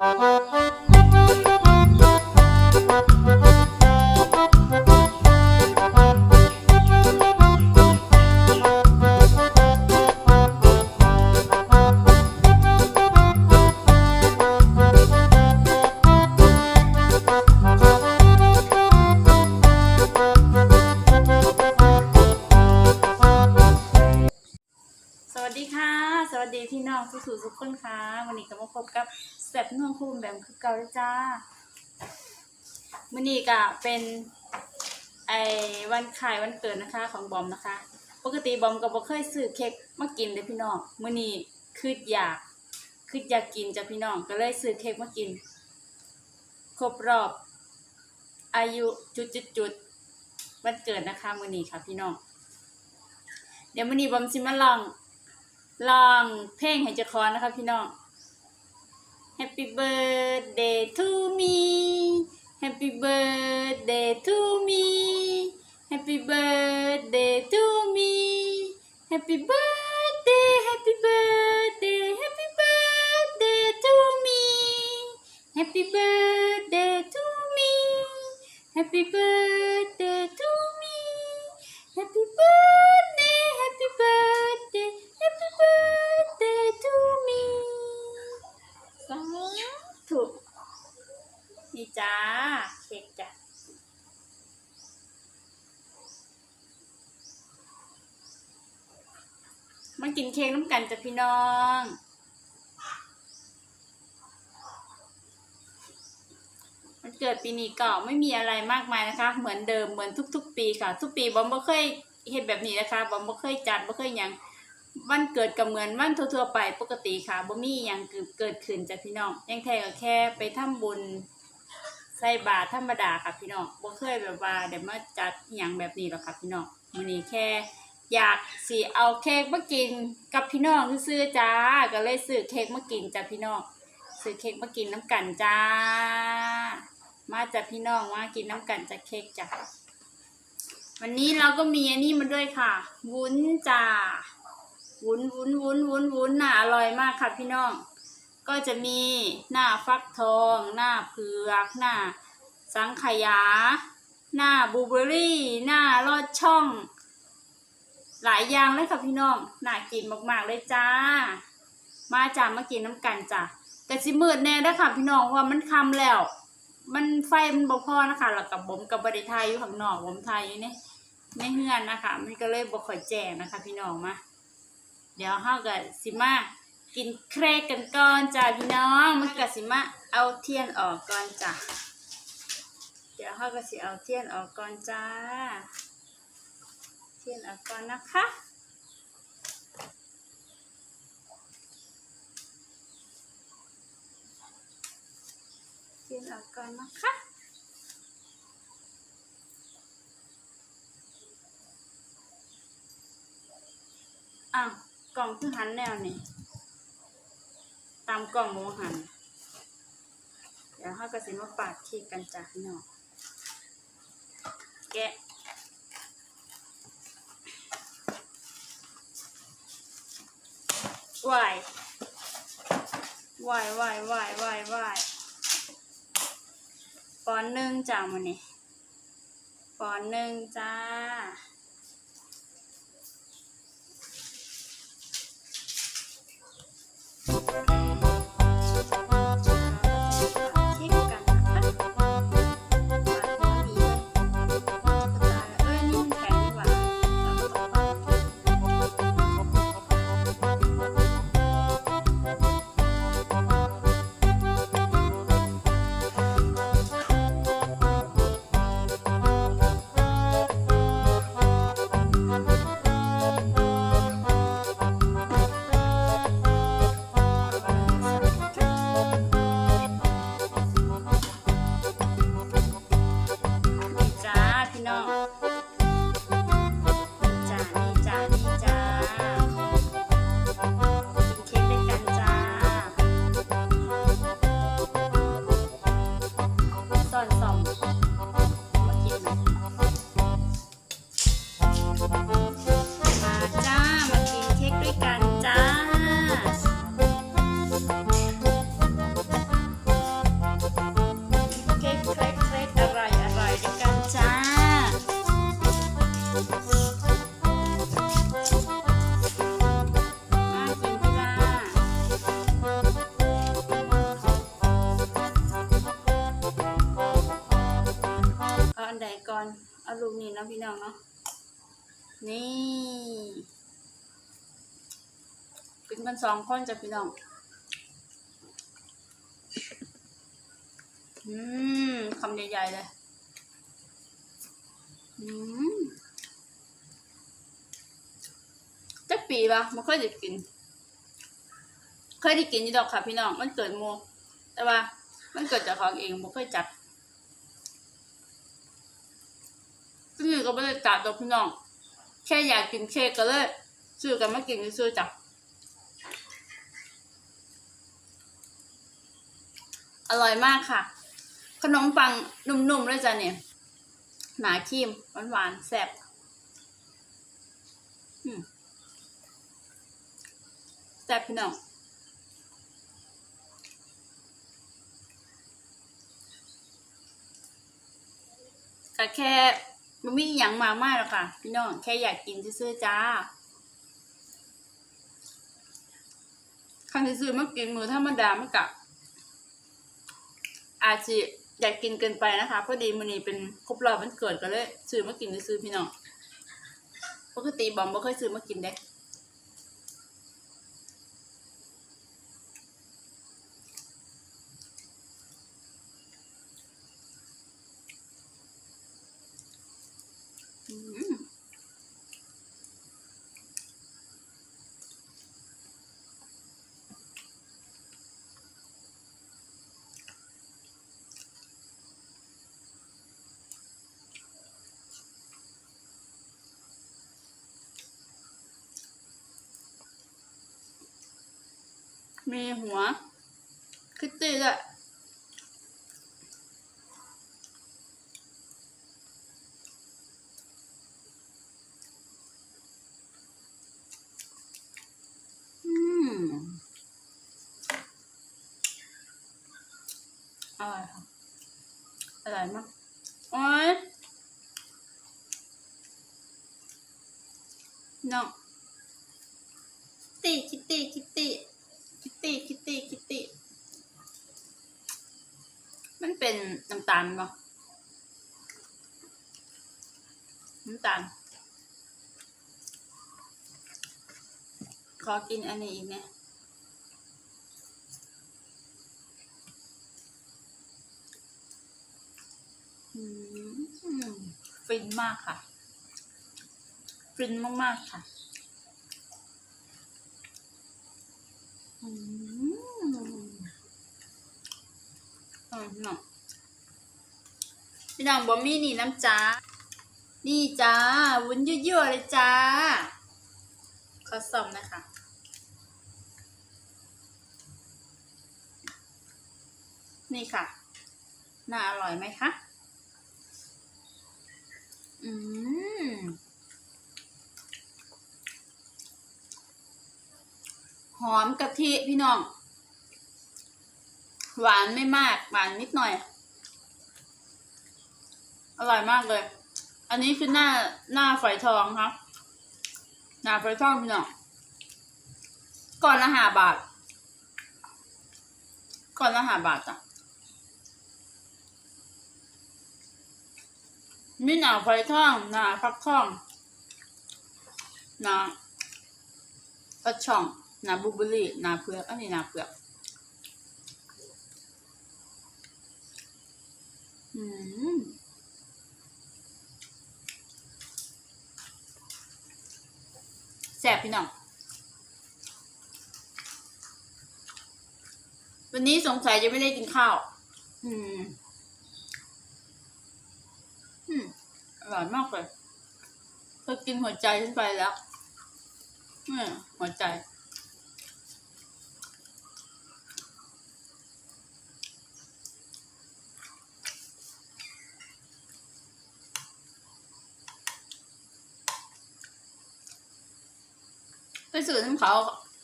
ส องสุสุทุกคนค่ะ วันนี้ก็มาพบกับแซ่บนัวคูณแบบคือเก่าแล้วจ้ามื่อนี้ก็เป็นไอ้วันขายวันเกิดนะคะ ของบอมนะคะ ปกติบอมก็บ่เคยซื้อเค้กมากินเลยพี่น้องมื่อนี้คืออยากคืออยากกินจ้ะพี่น้องก็เลยซื้อเค้กมากิน ครบรอบ อายุจุดจุดจุดวันเกิดนะคะมื่อนี้ค่ะพี่น้องเดี๋ยวมื่อนี้บอมสิมาลอง ลองเพลงให้เจ้าของนะคะพี่น้อง Happy birthday to me Happy birthday to me Happy birthday to me Happy birthday Happy birthday Happy birthday to me Happy birthday to me Happy birthday จ้าเค้กจ้ะมากินเค้กน้ำกันจ้ะพี่น้องมันเกิดปีนี้ก็ไม่มีอะไรมากมายนะคะ เหมือนเดิมเหมือนทุก ๆ ปีค่ะ ทุกปีบอมบ่เคยเฮ็ดแบบนี้นะคะบอมบ่เคยจัดบ่เคยหยังวันเกิดก็เหมือนวันทั่วๆไปปกติค่ะบ่มีหยังเกิดขึ้นจ้ะพี่น้องยังแท้ก็แค่ไปทำบุญ ใส่บาธรรมดาค่ะพี่น้องบ่เคยแบบว่าเดี๋ยวมาจัดอหยังแบบนี้หรอกค่ะพี่น้องมื้อนี้แค่ อยากสิเอาเค้กมากินกับพี่น้องซื้อๆจ้า ก็เลยซื้อเค้กมากินจ้ะพี่น้องซื้อเค้กมากินน้ำกันจ้า มาจากพี่น้องมากินน้ำกันจากเค้กจ้ะวันนี้เราก็มีอันนี้มาด้วยค่ะ วุ้นจ้าวุ้นวุ้นวุ้นวุ้นวุ้นน่ะอร่อยมากค่ะพี่น้อง ก็จะมีหน้าฟักทอง หน้าเผือกหน้าสังขยา หน้าบูเบอรี่ หน้าลอดช่อง หลายอย่างเลยค่ะพี่น้องน่ากินมากๆเลยจ้า มาจ้ามากินน้ำกันจ้ะแต่สิมืดแน่เด้ค่ะพี่น้องเพราะว่ามันคำแล้ว มันไฟมันบ่พอนะคะแล้วกับผมกับบริไทยอยู่ข้างนอกผมไทยอยู่ในในเฮือนนะคะ มันก็เลยบ่ค่อยแจ้งนะคะ พี่น้องมาเดี๋ยวเฮาก็สิมา กินเค้กกันก่อนจ้าพี่น้องมันก็สิมาเอาเทียนออกก่อนจ้ะเดี๋ยวเฮาก็สิเอาเทียนออกก่อนจ้า เทียนออกก่อนนะคะเทียนออกก่อนนะคะอ้าวกล่องคือหันแนวนี่ามกล่องโมหัน เดี๋ยวเขาก็สิมาปาดเค้กกันจ้ะพี่น้องแกะวายวายวายวายวายวายปอนหนึ่งจ้ามันนี่ปอนหนึ่งจ้า อน้องเนาะนี่กินกันสองคนจ้ะพี่น้องอืมคำใหญ่ๆเลยอืมจักปีปะไม่เคยได้กินเคยได้กินอยู่ดอกค่ะพี่น้องมันเกิดโมแต่ว่า มันเกิดจากของเองไม่เคยจัด ซึ่งก็ไม่ได้จัดดอกพี่น้อง แค่อยากกินเค้กก็เลยซื้อกันมากินซื้อจ้ะอร่อยมากค่ะ ขนมปังนุ่มๆเลยจ้ะเนี่ย หนาครีมหวานๆแซ่บอืมแซ่บพี่น้องก็แค่ มันมีอหย่างมากมากหรอกค่ะ พี่น้องแค่อยากกินซื่อๆจ้าคันซื้อมากินมือธรรมดามันกะอาจจะอยากกินเกินไปนะคะพอดีมันนี่เป็นครบรอบวันเกิดก็เลยซื้อมากินซื้อๆพี่น้องปกติบอมบ่เคยซื้อมากินเด้ อืม มีหัว คิตตี้ด้วยอืมอร่อยค่ะอร่อยมากโอ้ยน้องคิตตี้คิ ตี้คิตตี้คิตตี้คิตติมันเป็นน้ำตาลปะน้ำตาล ขอกินอันนี้อีกเนี่ยฟินมากค่ะ ฟินมาก ๆ ค่ะ อร่อยเนาะพี่น้องบอมี่นี่น้ำจ้า นี่จ้า วุ้นยั่วๆเลยจ้า ขอส่อมนะคะนี่ค่ะ น่าอร่อยไหมคะ อืม อมกะทิพี่น้อง หวานไม่มาก หวานนิดหน่อย อร่อยมากเลย อันนี้คือหน้าหน้าฝอยทองครับ หน้าฝอยทองพี่น้อง ก่อนละห้าบาท ก่อนละห้าบาทอะมีหนาไฟทองหนาฟักทองหนาปลาช่อง นาบลูเบอรี่นาเผือกอันนี้นาเผือกอืมแซ่บพี่น้อง วันนี้สงสัยจะไม่ได้กินข้าว อืม อืมอร่อยมากเลยเธอกินหัวใจขึ้นไปแล้ว อืมหัวใจ ไปสื่อทั้งเขา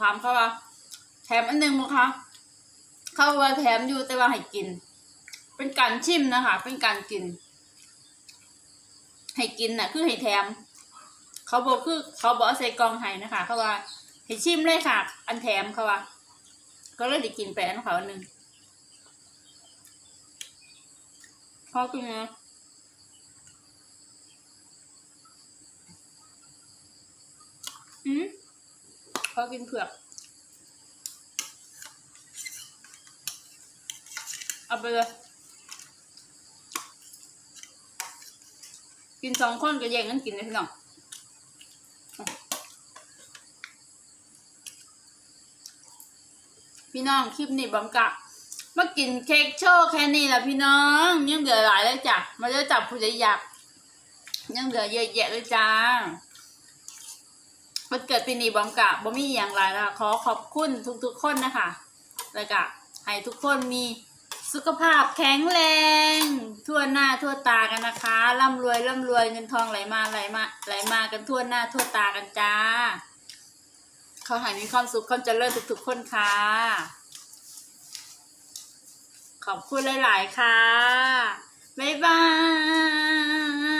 ถามเขาว่า แถมอันหนึ่งมั้งคะเขาว่าแถมอยู่แต่ว่าให้กิน เป็นการชิมนะคะ เป็นการกิน ให้กินน่ะ คือให้แถม เขาบอกคือ เขาบอกใส่กล่องให้นะคะ เขาว่าให้ชิมเลยค่ะ อันแถมเขาว่า ก็เลยได้กินไปอันเขาอันหนึ่งพอกินนะ อืม พอกินเผือก เอาไปเลย กินสองคนก็แย่งกันกินเลยพี่น้องพี่น้องคลิปนี้บอมกะมากินเค้กโชว์แค่นี้แหละพี่น้องยังเหลือหลายเลยจ้ะมาเลือกจับผู้ใดอยากยังเหลือเยอะแยะเลยจ้า วันเกิดปีนี้บอมกะบ่มีอย่างไรนะคะขอขอบคุณทุกๆคนนะคะแล้วก็ให้ทุกคนมีสุขภาพแข็งแรง ทั่วหน้าทั่วตากันนะคะร่ำรวยร่ำรวยเงินทองไหลมาไหลมาไหลมากันทั่วหน้าทั่วตากันจ้าขอให้มีความสุขความเจริญทุกๆคนค่ะ ขอบคุณหลาย ๆ ค่ะ บ๊ายบาย